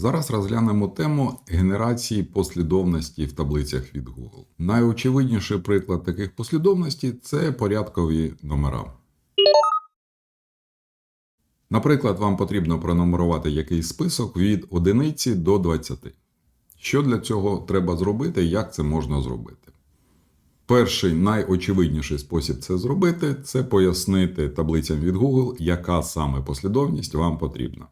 Зараз розглянемо тему генерації послідовності в таблицях від Google. Найочевидніший приклад таких послідовностей це порядкові номера. Наприклад, вам потрібно пронумерувати якийсь список від 1 до 20. Що для цього треба зробити і як це можна зробити? Перший найочевидніший спосіб це зробити це пояснити таблицям від Google, яка саме послідовність вам потрібна.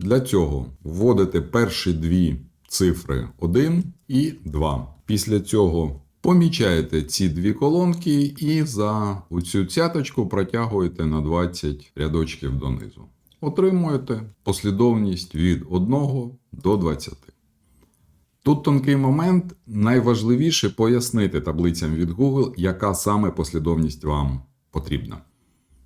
Для цього вводите перші дві цифри 1 і 2. Після цього помічаєте ці дві колонки і за цю цяточку протягуєте на 20 рядочків донизу. Отримуєте послідовність від 1 до 20. Тут тонкий момент. Найважливіше пояснити таблицям від Google, яка саме послідовність вам потрібна.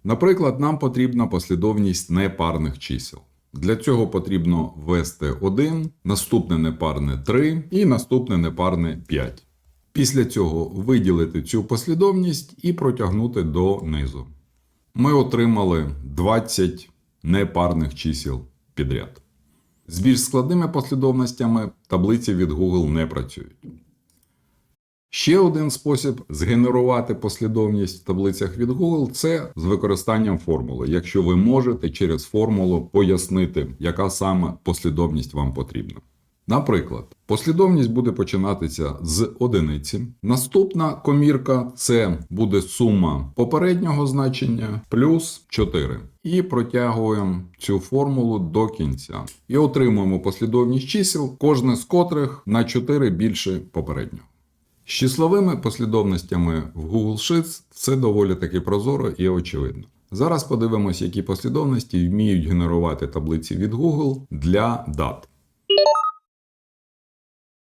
Наприклад, нам потрібна послідовність непарних чисел. Для цього потрібно ввести 1, наступне непарне 3 і наступне непарне 5. Після цього виділити цю послідовність і протягнути до низу. Ми отримали 20 непарних чисел підряд. З більш складними послідовностями таблиці від Google не працюють. Ще один спосіб згенерувати послідовність в таблицях від Google це з використанням формули, якщо ви можете через формулу пояснити, яка саме послідовність вам потрібна. Наприклад, послідовність буде починатися з одиниці. Наступна комірка це буде сума попереднього значення плюс 4. І протягуємо цю формулу до кінця. І отримуємо послідовність чисел, кожне з котрих на 4 більше попереднього. З числовими послідовностями в Google Sheets все доволі таки прозоро і очевидно. Зараз подивимось, які послідовності вміють генерувати таблиці від Google для дат.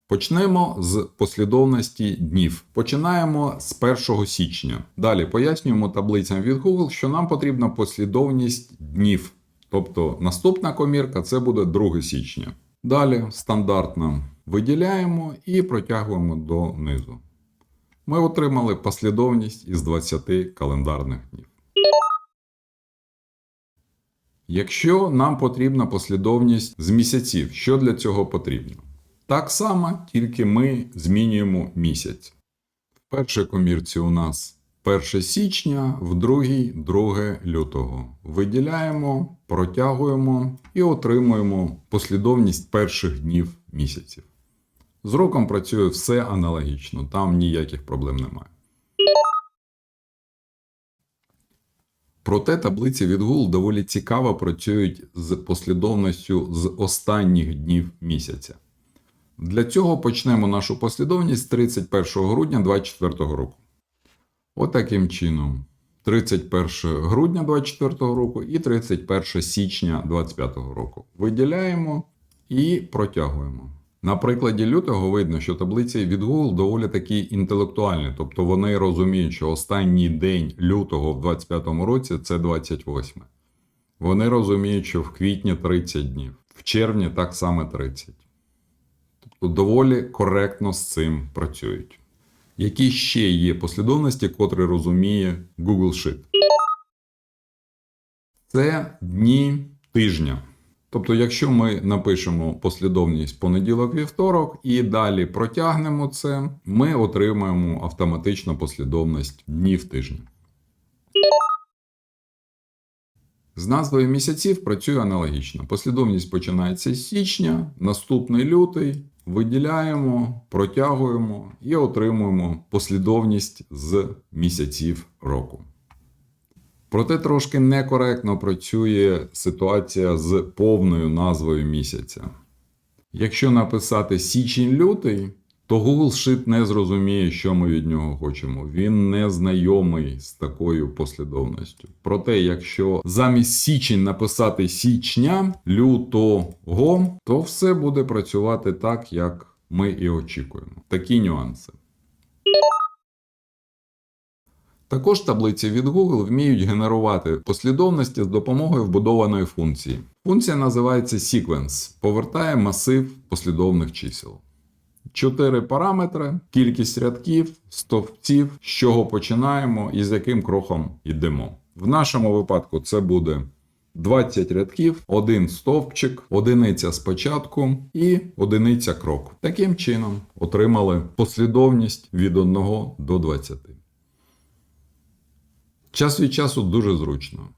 Почнемо з послідовності днів. Починаємо з 1 січня. Далі пояснюємо таблицям від Google, що нам потрібна послідовність днів. Тобто наступна комірка це буде 2 січня. Далі стандартно виділяємо і протягуємо донизу. Ми отримали послідовність із 20 календарних днів. Якщо нам потрібна послідовність з місяців, що для цього потрібно? Так само, тільки ми змінюємо місяць. В першій комірці у нас 1 січня, в другій 2 лютого. Виділяємо, протягуємо і отримуємо послідовність перших днів місяців. З роком працює все аналогічно, там ніяких проблем немає. Проте таблиці від Google доволі цікаво працюють з послідовністю з останніх днів місяця. Для цього почнемо нашу послідовність 31 грудня 2024 року. Отаким чином. 31 грудня 2024 року і 31 січня 2025 року. Виділяємо і протягуємо. На прикладі лютого видно, що таблиці від Google доволі такі інтелектуальні, тобто вони розуміють, що останній день лютого в 2025 році це 28. Вони розуміють, що в квітні 30 днів, в червні так само 30. Тобто доволі коректно з цим працюють. Які ще є послідовності, котрі розуміє Google Sheet? Це дні тижня. Тобто, якщо ми напишемо послідовність понеділок-вівторок і далі протягнемо це, ми отримаємо автоматично послідовність днів тижня. З назвою місяців працює аналогічно. Послідовність починається з січня, наступний лютий, виділяємо, протягуємо і отримуємо послідовність з місяців року. Проте трошки некоректно працює ситуація з повною назвою місяця. Якщо написати січень-лютий, то Google Sheet не зрозуміє, що ми від нього хочемо. Він не знайомий з такою послідовністю. Проте, якщо замість січень написати січня лютого, то все буде працювати так, як ми і очікуємо. Такі нюанси. Також таблиці від Google вміють генерувати послідовності з допомогою вбудованої функції. Функція називається Sequence, повертає масив послідовних чисел. Чотири параметри, кількість рядків, стовпців, з чого починаємо і з яким кроком йдемо. В нашому випадку це буде 20 рядків, один стовпчик, одиниця спочатку і одиниця крок. Таким чином отримали послідовність від 1 до 20. Час від часу дуже зручно.